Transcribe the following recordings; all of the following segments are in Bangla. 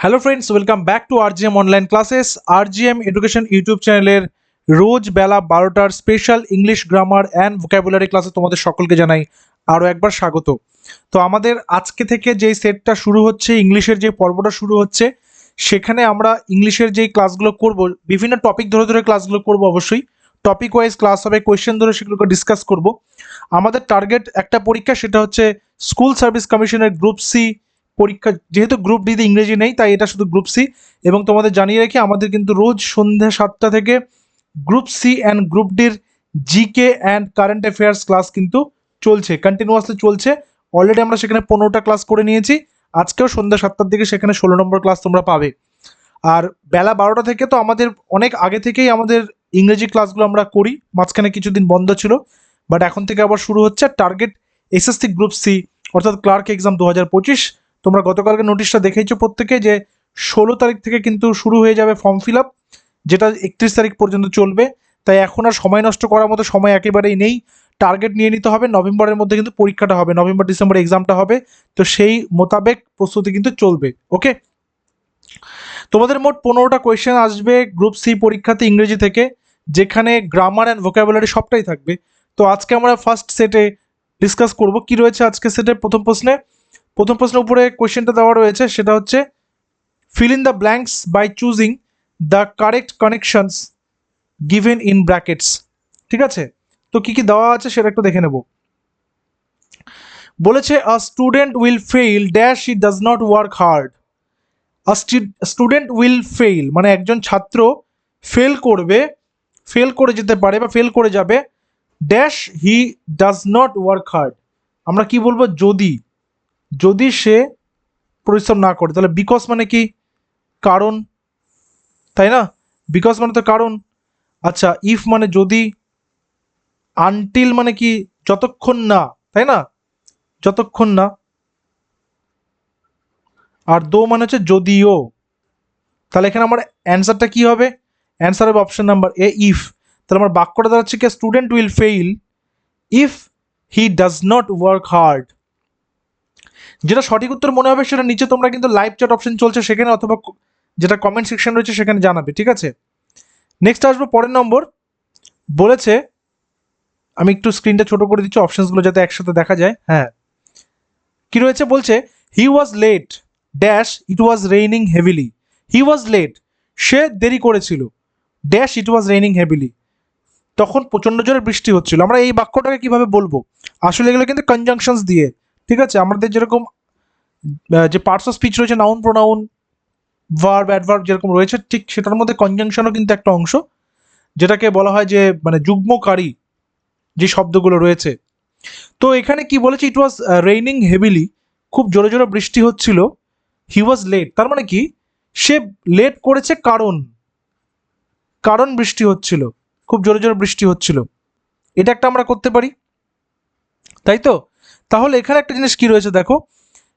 Hello friends welcome back to RGM online classes RGM education YouTube চ্যানেলের রোজ বেলা বারোটার special English grammar and vocabulary ক্লাসে তোমাদের সকলকে জানাই আরও একবার স্বাগত। তো আমাদের আজকে থেকে যেই সেটটা শুরু হচ্ছে ইংলিশের যে পর্বটা শুরু হচ্ছে, সেখানে আমরা ইংলিশের যেই ক্লাসগুলো করব, বিভিন্ন টপিক ধরে ধরে ক্লাসগুলো করব অবশ্যই। টপিক ওয়াইজ ক্লাস হবে কোয়েশ্চেন ধরে সেগুলোকে ডিসকাস করব। আমাদের টার্গেট একটা পরীক্ষা, সেটা হচ্ছে স্কুল সার্ভিস কমিশনের গ্রুপ সি পরীক্ষা, যেহেতু গ্রুপ ডিতে ইংরেজি নেই, তাই এটা শুধু গ্রুপ সি এবং তোমাদের জানিয়ে রাখি আমাদের কিন্তু রোজ সন্ধ্যা সাতটা থেকে গ্রুপ সি অ্যান্ড গ্রুপ ডির GK and current affairs class কিন্তু চলছে কন্টিনিউয়াসলি চলছে। অলরেডি আমরা সেখানে পনেরোটা ক্লাস করে নিয়েছি। আজকেও সন্ধ্যা সাতটার দিকে সেখানে ষোলো নম্বর ক্লাস তোমরা পাবে। আর বেলা বারোটা থেকে তো আমাদের অনেক আগে থেকেই আমাদের ইংরেজি ক্লাসগুলো আমরা করি, মাঝখানে কিছুদিন বন্ধ ছিল। বাট এখন থেকে আবার শুরু হচ্ছে টার্গেট এসএসসি গ্রুপ সি অর্থাৎ ক্লার্ক এক্সাম দু হাজার পঁচিশ। তোমরা গতকালকে নোটিশটা দেখেইছো প্রত্যেকে যে ষোলো তারিখ থেকে কিন্তু শুরু হয়ে যাবে ফর্ম ফিল আপ, যেটা একত্রিশ তারিখ পর্যন্ত চলবে। তাই এখন আর সময় নষ্ট করার মতো সময় একেবারেই নেই। টার্গেট নিয়ে নিতে হবে। নভেম্বরের মধ্যে কিন্তু পরীক্ষাটা হবে। নভেম্বর, ডিসেম্বর এক্সামটা হবে। তো সেই মোতাবেক প্রস্তুতি কিন্তু চলবে। ওকে তোমাদের মোট পনেরোটা কোয়েশ্চেন আসবে গ্রুপ সি পরীক্ষাতে ইংরেজি থেকে, যেখানে গ্রামার অ্যান্ড ভোকাবুলারি সবটাই থাকবে। তো আজকে আমরা ফার্স্ট সেটে ডিসকাস করব কি রয়েছে আজকে সেটে প্রথম প্রশ্নে। প্রথম প্রশ্নের উপরে কোয়েশ্চেনটা দেওয়া রয়েছে, সেটা হচ্ছে fill in the blanks by choosing the correct connections given in brackets ঠিক আছে? তো কি কি দেওয়া আছে সেটা একটু দেখে নেব। বলেছে a student will fail dash he does not work hard student will fail মানে একজন ছাত্র ফেল করবে ফেল করে যেতে পারে বা ফেল করে যাবে dash he does not work hard আমরা কি বলব? যদি। যদি সে পরিশ্রম না করে, তাহলে বিকজ মানে কি? কারণ, তাই না? বিকজ মানে তো কারণ। আচ্ছা ইফ মানে যদি আনটিল মানে কি? যতক্ষণ না, তাই না? যতক্ষণ না। আর দো মানে হচ্ছে যদিও। তাহলে এখানে আমার অ্যান্সারটা কি হবে? অ্যান্সার হবে অপশন নাম্বার এ ইফ তাহলে আমার বাক্যটা দাঁড়াচ্ছে কি? Student will fail if he does not work hard যেটা সঠিক উত্তর মনে হবে সেটা নিচে তোমরা কিন্তু লাইভ চ্যাট অপশন চলছে সেখানে অথবা যেটা কমেন্ট সেকশন রয়েছে সেখানে জানাবে, ঠিক আছে? নেক্সট আসব পরের নম্বর। বলেছে, আমি একটু স্ক্রিনটা ছোট করে দিচ্ছি অপশনসগুলো যাতে একসাথে দেখা যায়। হ্যাঁ। কি রয়েছে? বলছে he was late dash it was raining heavily he was late সে দেরি করেছিল। Dash it was raining heavily তখন প্রচণ্ড জোরে বৃষ্টি হচ্ছিল। আমরা এই বাক্যটাকে কীভাবে বলব? আসলে এগুলো কিন্তু কনজাংশনস দিয়ে। ঠিক আছে? আমাদের যেরকম যে পার্টস অফ স্পিচ রয়েছে নাউন প্রোনাউন ভার্ব অ্যাডভার্ব যেরকম রয়েছে, ঠিক সেটার মধ্যে কনজাংশনও কিন্তু একটা অংশ, যেটাকে বলা হয় যে মানে যুগ্মকারী যে শব্দগুলো রয়েছে। তো এখানে কি বলেছে? ইট ওয়াজ রেইনিং হেভিলি খুব জোরে জোরে বৃষ্টি হচ্ছিল। হি ওয়াজ লেট তার মানে কি? সে লেট করেছে কারণ। কারণ বৃষ্টি হচ্ছিল, খুব জোরে জোরে বৃষ্টি হচ্ছিল। এটা একটা আমরা করতে পারি। তাই তো? তাহলে এখানে একটা জিনিস কি রয়েছে দেখো?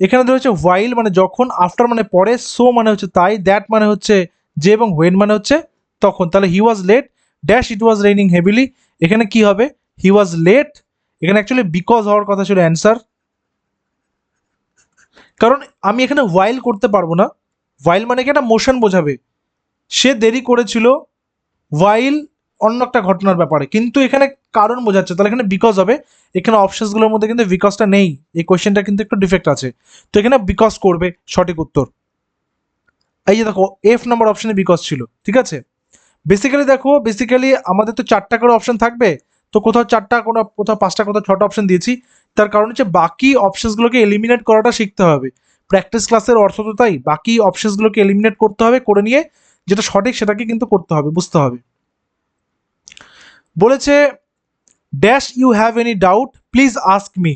এখানে রয়েছে ওয়াইল মানে যখন আফটার মানে পরে সো মানে হচ্ছে তাই দ্যাট মানে হচ্ছে যে এবং হোয়েন মানে হচ্ছে তখন। তাহলে he was late dash it was raining heavily এখানে কি হবে? হি ওয়াজ লেট এখানে অ্যাকচুয়ালি বিকজ হওয়ার কথা ছিল অ্যান্সার কারণ আমি এখানে ওয়াইল করতে পারব না। ওয়াইল মানে কি? একটা মোশন বোঝাবে। সে দেরি করেছিল। ওয়াইল অন্য একটা ঘটনার ব্যাপারে। কিন্তু এখানে কারণ বোঝাচ্ছে। তাহলে এখানে বিকজ হবে। এখানে অপশনসগুলোর মধ্যে কিন্তু বিকজটা নেই। এই কোয়েশ্চেনটা কিন্তু একটু ডিফেক্ট আছে। তো এখানে বিকজ করবে, সঠিক উত্তর। এই যে দেখো এফ নাম্বার অপশনে বিকজ ছিল। ঠিক আছে? বেসিক্যালি দেখো বেসিক্যালি আমাদের তো চারটা করে অপশন থাকবে। তো কোথাও চারটা, কোনো কোথাও পাঁচটা, কোথাও ছটা অপশন দিয়েছি। তার কারণ হচ্ছে বাকি অপশনসগুলোকে এলিমিনেট করাটা শিখতে হবে। প্র্যাকটিস ক্লাসের অর্থ তো তাই। বাকি অপশনসগুলোকে এলিমিনেট করতে হবে, করে নিয়ে যেটা সঠিক সেটাকে কিন্তু করতে হবে, বুঝতে হবে। বলেছে dash you have any doubt please ask me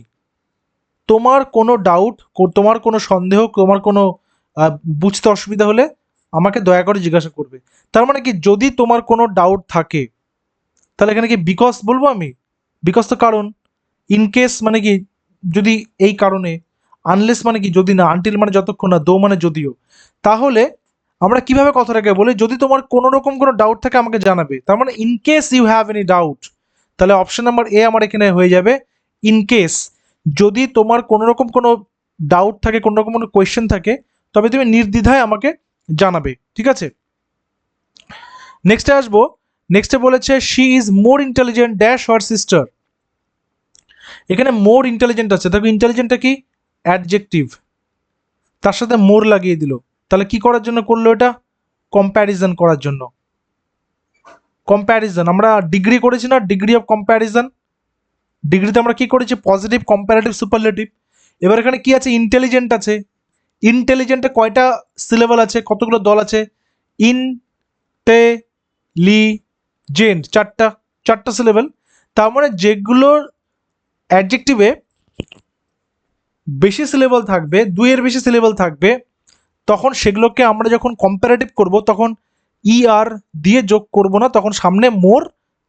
তোমার কোনো ডাউট তোমার কোনো সন্দেহ, তোমার কোনো বুঝতে অসুবিধা হলে আমাকে দয়া করে জিজ্ঞাসা করবে। তার মানে কি, যদি তোমার কোনো ডাউট থাকে, তাহলে এখানে কি বিকজ বলব আমি? বিকজ তো কারণ। ইন কেস মানে কি, যদি এই কারণে আনলেস মানে কি, যদি না আনটিল মানে যতক্ষণ না দো মানে যদিও, তাহলে আমরা কীভাবে কথাটাকে বলি? যদি তোমার কোনো রকম কোনো ডাউট থাকে, আমাকে জানাবে। তার মানে in case you have any doubt তাহলে অপশন নাম্বার এ আমার এখানে হয়ে যাবে ইন কেস যদি তোমার কোনো রকম কোনো ডাউট থাকে কোনো রকম কোনো কোয়েশ্চেন থাকে, তবে তুমি নির্দ্বিধায় আমাকে জানাবে, ঠিক আছে? নেক্সটে আসব। নেক্সটে বলেছে she is more intelligent dash her sister এখানে মোর ইন্টেলিজেন্ট আছে। দেখো ইন্টেলিজেন্টটা কি? অ্যাডজেক্টিভ তার সাথে মোর লাগিয়ে দিল। তাহলে কি করার জন্য করল এটা? কম্প্যারিজন করার জন্য। কম্প্যারিজন আমরা ডিগ্রি করেছি না ডিগ্রি অফ কম্প্যারিজন ডিগ্রিতে আমরা কি করেছি? পজিটিভ কম্প্যারেটিভ সুপারলেটিভ এবার এখানে কি আছে? ইন্টেলিজেন্ট আছে। ইন্টেলিজেন্টে কয়টা সিলেবল আছে? কতগুলো দল আছে? ইন টে লি জেন্ট চারটা চারটা সিলেবল তার মানে যেগুলোর অ্যাডজেক্টিভে বেশি সিলেবল থাকবে, দুইয়ের বেশি সিলেবল থাকবে তখন সেগুলোকে আমরা যখন কম্পারেটিভ করব, তখন ই আর দিয়ে যোগ করব না, তখন সামনে মোর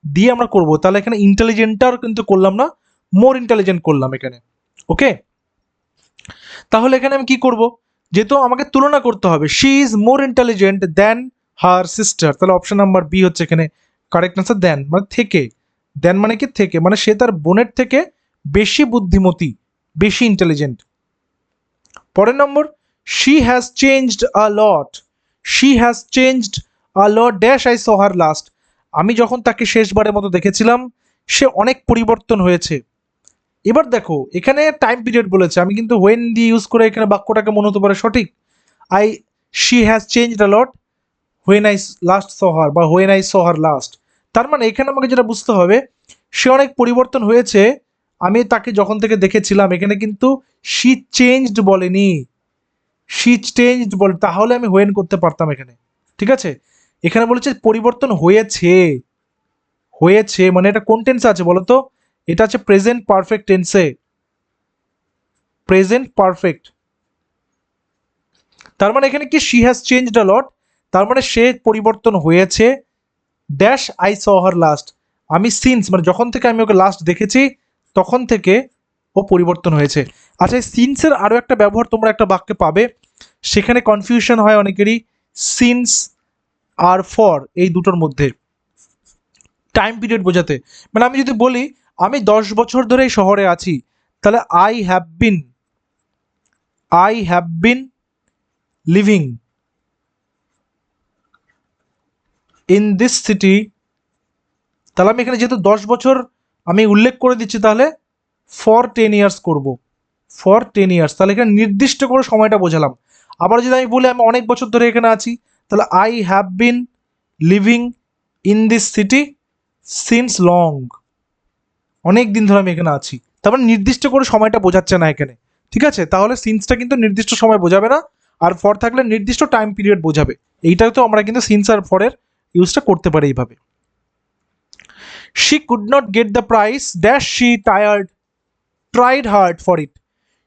দিয়ে আমরা করব। তাহলে এখানে ইন্টেলিজেন্টার কিন্তু করলাম না, মোর ইন্টেলিজেন্ট করলাম এখানে। ওকে তাহলে এখানে আমি কি করব? যেহেতু আমাকে তুলনা করতে হবে she is more intelligent than her sister তাহলে অপশন নাম্বার বি হচ্ছে এখানে কারেক্ট আনসার দেন মানে থেকে। দেন মানে কি? থেকে। মানে সে তার বোনের থেকে বেশি বুদ্ধিমতী, বেশি ইন্টেলিজেন্ট পরের number she has changed a lot she has changed a lot dash I saw her last আমি যখন তাকে শেষবারের মতো দেখেছিলাম, সে অনেক পরিবর্তন হয়েছে। এবার দেখো, এখানে টাইম পিরিয়ড বলেছে। আমি কিন্তু ওয়েন দিয়ে ইউজ করে এখানে বাক্যটাকে মনে হতে পারে সঠিক। I she has change a lot when I last saw her বা when I saw her last তার মানে এখানে আমাকে যেটা বুঝতে হবে, সে অনেক পরিবর্তন হয়েছে। আমি তাকে যখন থেকে দেখেছিলাম, এখানে কিন্তু শি চেঞ্জড বলেনি। শি চেঞ্জড বল, তাহলে আমি হোয়েন করতে পারতাম এখানে। ঠিক আছে? এখানে বলেছে পরিবর্তন হয়েছে। হয়েছে মানে এটা কোন টেন্সে আছে বলো তো এটা আছে প্রেজেন্ট পারফেক্ট টেন্সে প্রেজেন্ট পারফেক্ট তার মানে এখানে কি? She has changed a lot তার মানে সে পরিবর্তন হয়েছে। Dash I saw her last আমি সিন্স মানে যখন থেকে আমি ওকে লাস্ট দেখেছি, তখন থেকে ও পরিবর্তন হয়েছে। আচ্ছা সিন্সের আরও একটা ব্যবহার তোমরা একটা বাক্যে পাবে। সেখানে কনফিউশন হয় অনেকেরই। সিন্স আর ফর এই দুটোর মধ্যে। টাইম পিরিয়ড বোঝাতে। মানে আমি যদি বলি, আমি দশ বছর ধরে এই শহরে আছি, তাহলে I have been I have been living in this city তাহলে আমি এখানে যেহেতু দশ বছর আমি উল্লেখ করে দিচ্ছি, তাহলে ফর টেন ইয়ার্স করব। ফর টেন ইয়ার্স তাহলে এখানে নির্দিষ্ট করে সময়টা বোঝালাম। আবার যদি আমি বলি আমি অনেক বছর ধরে এখানে আছি, তাহলে I have been living in this city since long অনেক দিন ধরে আমি এখানে আছি। তারপর নির্দিষ্ট করে সময়টা বোঝাচ্ছে না এখানে। ঠিক আছে? তাহলে সিন্সটা কিন্তু নির্দিষ্ট সময় বোঝাবে না। আর ফর থাকলে নির্দিষ্ট টাইম পিরিয়ড বোঝাবে। এইটাও তো আমরা কিন্তু সিন্স আর ফরের ইউজটা করতে পারি এইভাবে। She could not get the price dash she tired tried hard for it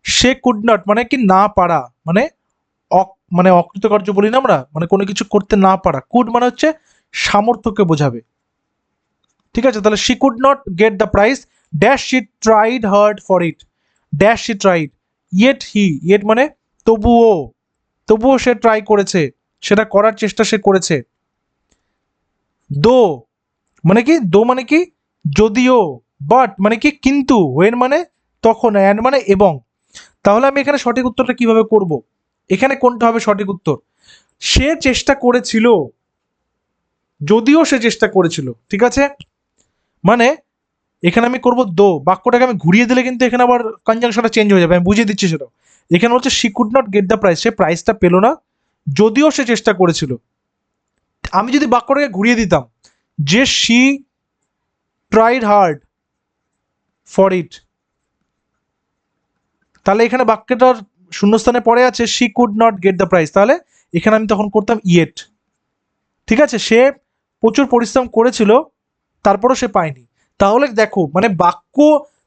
say could not মানে কি না পারা মানে মানে অকৃতকার্য বলি না আমরা মানে কোনো কিছু করতে না পারা। কুড মানে হচ্ছে সামর্থ্যকে বোঝাবে। ঠিক আছে? তাহলে she could not get the price dash she tried hard for it dash she tried yet he yet মানে তবুও তবুও সে ট্রাই করেছে, সেটা করার চেষ্টা সে করেছে। দো মানে কি, দো মানে কি, যদিও বাট মানে কি, কিন্তু ওয়েন মানে তখন অ্যান্ড মানে এবং। তাহলে আমি এখানে সঠিক উত্তরটা কীভাবে করব? এখানে কোনটা হবে সঠিক উত্তর? সে চেষ্টা করেছিল, যদিও সে চেষ্টা করেছিল, ঠিক আছে? মানে এখানে আমি করব দো, বাক্যটাকে আমি ঘুরিয়ে দিলে কিন্তু এখানে আবার কনজাংশনটা চেঞ্জ হয়ে যাবে, আমি বুঝিয়ে দিচ্ছি সেটা। এখানে হচ্ছে she could not get the price সে প্রাইসটা পেল না, যদিও সে চেষ্টা করেছিল। আমি যদি বাক্যটাকে ঘুরিয়ে দিতাম, যে she tried hard for it তাহলে এখানে বাক্যটার শূন্যস্থানে পড়ে আছে she could not get the prize তাহলে এখানে আমি তখন করতাম ইয়েট ঠিক আছে? সে প্রচুর পরিশ্রম করেছিল, তারপরও সে পায়নি। তাহলে দেখো মানে বাক্য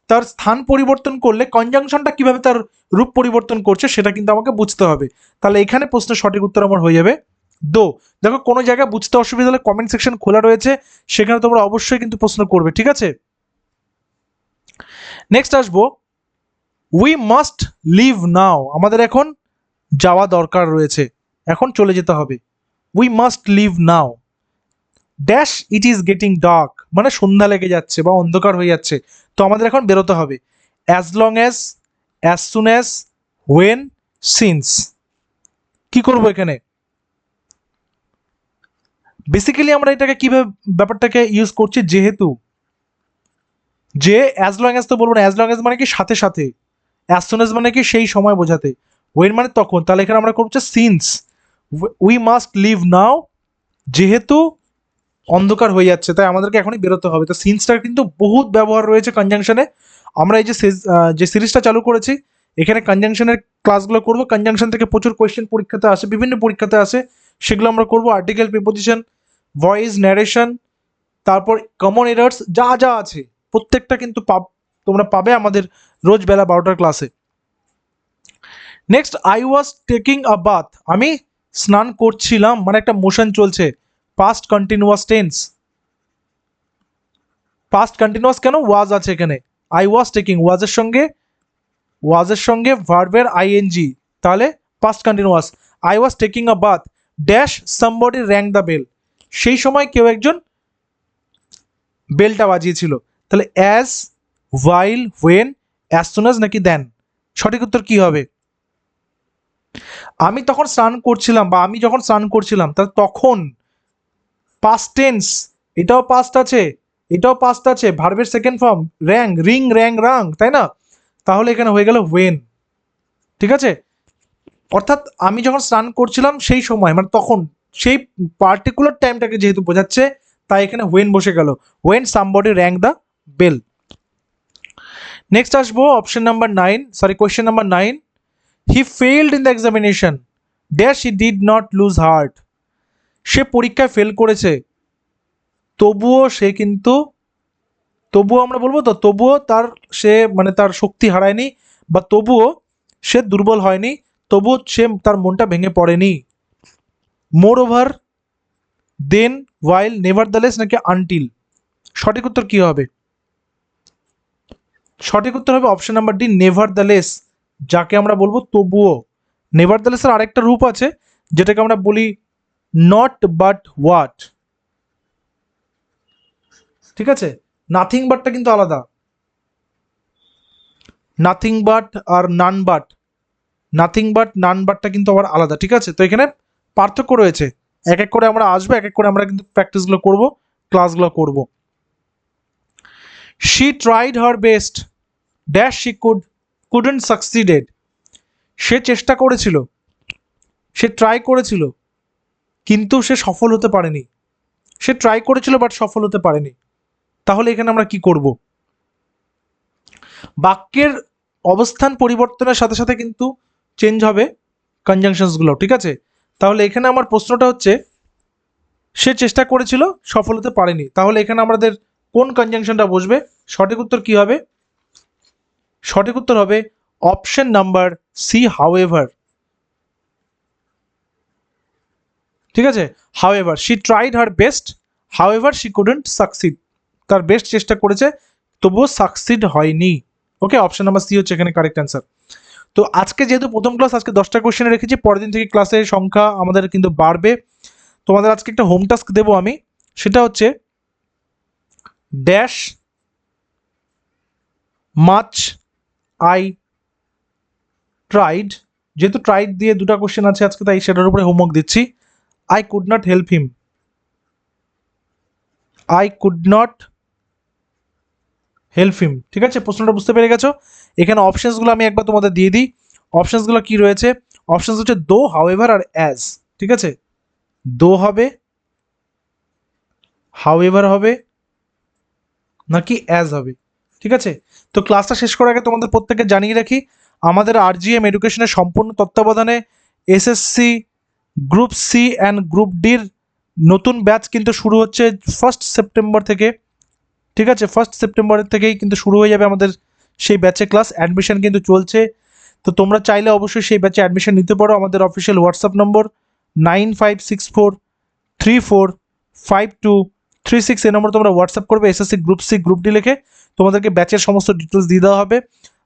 তার স্থান পরিবর্তন করলে কনজাংশনটা কীভাবে তার রূপ পরিবর্তন করছে সেটা কিন্তু আমাকে বুঝতে হবে। তাহলে এখানে প্রশ্নের সঠিক উত্তর আমার হয়ে যাবে। দো, দেখো কোনো জায়গায় বুঝতে অসুবিধা হলে কমেন্ট সেকশন খোলা রয়েছে, সেখানে তোমরা অবশ্যই কিন্তু প্রশ্ন করবে, ঠিক আছে? নেক্সট আসব উই মাস্ট লিভ নাও আমাদের এখন যাওয়া দরকার রয়েছে। এখন চলে যেতে হবে। We must leave now dash it is getting dark মানে সন্ধ্যা লেগে যাচ্ছে বা অন্ধকার হয়ে যাচ্ছে। তো আমাদের এখন বেরোতে হবে। As long as as soon as when since কি করব এখানে? বেসিক্যালি আমরা এটাকে কীভাবে, ব্যাপারটাকে ইউজ করছি? যেহেতু, যে অ্যাজ লং অ্যাজ তো বলব না অ্যাজ লং অ্যাজ মানে কি সাথে সাথে। অ্যাজ মানে কি সেই সময় বোঝাতে। ওয়েন মানে তখন। তাহলে এখানে আমরা করব since we must leave now যেহেতু অন্ধকার হয়ে যাচ্ছে, তাই আমাদেরকে এখনই বেরোতে হবে। তো সিন্সটার কিন্তু বহুত ব্যবহার রয়েছে কনজাংশনে আমরা এই যে যে সিরিজটা চালু করেছি, এখানে কনজাংশনের ক্লাসগুলো করব। কনজাংশন থেকে প্রচুর কোয়েশ্চেন পরীক্ষাতে আসে, বিভিন্ন পরীক্ষাতে আসে। সেগুলো আমরা করব। আর্টিকেল প্রিপোজিশন ভয়েস ন্যারেশন তারপর কমন এরার্স যা যা আছে। প্রত্যেকটা কিন্তু তোমরা পাবে আমাদের রোজ বেলা বারোটার ক্লাসে next I was taking a bath আমি স্নান করছিলাম মানে একটা মোশন চলছে। Past continuous tense past continuous কেন? ওয়াজ আছে এখানে। আই ওয়াজ টেকিং ওয়াজের সঙ্গে ওয়াজের সঙ্গে ভার্বের আইএনজি তাহলে past continuous I was taking a bath dash somebody rang the bell সেই সময় কেউ একজন বেলটা বাজিয়েছিল। তাহলে অ্যাজ ওয়াইল ওয়েন অ্যাজ নাকি দেন সঠিক উত্তর কি হবে? আমি তখন স্নান করছিলাম বা আমি যখন স্নান করছিলাম, তাহলে তখন পাস্ট টেন্স এটাও পাস্ট আছে, এটাও পাস্ট আছে ভার্বের second form rang ring rang rung তাই না? তাহলে এখানে হয়ে গেল ওয়েন ঠিক আছে? অর্থাৎ আমি যখন স্নান করছিলাম সেই সময় মানে তখন, সেই পার্টিকুলার টাইমটাকে যেহেতু বোঝাচ্ছে, তাই এখানে ওয়েন বসে গেল। When somebody rang the bell next আসব option number nine sorry question number nine he failed in the examination dash he did not lose heart সে পরীক্ষায় ফেল করেছে। তবুও সে কিন্তু, তবুও আমরা বলব তো, তবুও তার সে মানে তার শক্তি হারায়নি বা তবুও সে দুর্বল হয়নি, তবুও সে তার মনটা ভেঙে পড়েনি। Moreover then while nevertheless নাকি আনটিল সঠিক উত্তর কী হবে? সঠিক উত্তর হবে option number D nevertheless যাকে আমরা বলব তবুও। নেভার দ্য লেসের আরেকটা রূপ আছে, যেটাকে আমরা বলি নট বাট হোয়াট ঠিক আছে? নাথিং বাটটা কিন্তু আলাদা। Nothing but R none but nothing but none বাটটা কিন্তু আবার আলাদা, ঠিক আছে? তো এখানে পার্থক্য রয়েছে। এক এক করে আমরা আসব, এক এক করে আমরা কিন্তু প্র্যাকটিসগুলো করব ক্লাসগুলো করব। She tried her best dash she could couldn't succeeded সে চেষ্টা করেছিল। সে ট্রাই করেছিল। কিন্তু সে সফল হতে পারেনি। সে ট্রাই করেছিল বাট সফল হতে পারেনি। তাহলে এখানে আমরা কি করব? বাক্যের অবস্থান পরিবর্তনের সাথে সাথে কিন্তু চেঞ্জ হবে কনজাংশনসগুলো ঠিক আছে? তাহলে এখানে আমার প্রশ্নটা হচ্ছে, সে চেষ্টা করেছিল, সফল হতে পারেনি। তাহলে এখানে আমাদের কোন কনজাংশনটা বসবে? সঠিক উত্তর কি হবে? সঠিক উত্তর হবে অপশন নাম্বার সি হাউএভার ঠিক আছে? However she tried her best however she couldn't succeed তার বেস্ট চেষ্টা করেছে, তবুও সাকসিড হয়নি। ওকে অপশন নাম্বার সি হচ্ছে এখানে কারেক্ট অ্যান্সার তো আজকে যেহেতু প্রথম ক্লাস আজকে দশটা কোশ্চেন রেখেছি, পরের দিন থেকে ক্লাসের সংখ্যা আমাদের কিন্তু বাড়বে। তোমাদের আজকে একটা হোম টাস্ক দেবো আমি। সেটা হচ্ছে ড্যাশ মাচ আই ট্রাইড যেহেতু ট্রাইড দিয়ে দুটো কোশ্চেন আছে আজকে, তাই সেটার উপরে হোমওয়ার্ক দিচ্ছি। I could not help him I could not help him ঠিক আছে? প্রশ্নটা বুঝতে পেরে গেছো? এখানে অপশনসগুলো আমি একবার তোমাদের দিয়ে দিই। অপশনসগুলো কি রয়েছে? অপশনস হচ্ছে দো হাউএভার আর অ্যাজ ঠিক আছে? দো হবে হাউএভার হবে, নাকি অ্যাজ হবে? ঠিক আছে? তো ক্লাসটা শেষ করার আগে তোমাদের প্রত্যেকে জানিয়ে রাখি, আমাদের আরজিএম এডুকেশনের সম্পূর্ণ তত্ত্বাবধানে SSC group C and group ডির নতুন ব্যাচ কিন্তু শুরু হচ্ছে ফার্স্ট সেপ্টেম্বর থেকে। ঠিক আছে? ফার্স্ট সেপ্টেম্বরের থেকেই কিন্তু শুরু হয়ে যাবে আমাদের সেই ব্যাচে ক্লাস অ্যাডমিশন কিন্তু চলছে। তো তোমরা চাইলে অবশ্যই সেই ব্যাচে অ্যাডমিশন নিতে পারো। আমাদের official WhatsApp number nine five six four three four five two three six এই নম্বর তোমরা হোয়াটসঅ্যাপ করবে। SSC group C group D লিখে। তোমাদেরকে ব্যাচের সমস্ত ডিটেলস দিয়ে দেওয়া হবে।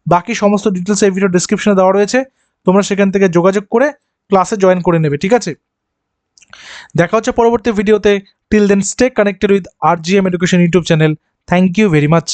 বাকি সমস্ত ডিটেলস এই ভিডিও ডিসক্রিপশনে দেওয়া রয়েছে। তোমরা সেখান থেকে যোগাযোগ করে ক্লাসে জয়েন করে নেবে, ঠিক আছে? দেখা হচ্ছে পরবর্তী ভিডিওতে till then stay connected with R G M education YouTube channel thank you very much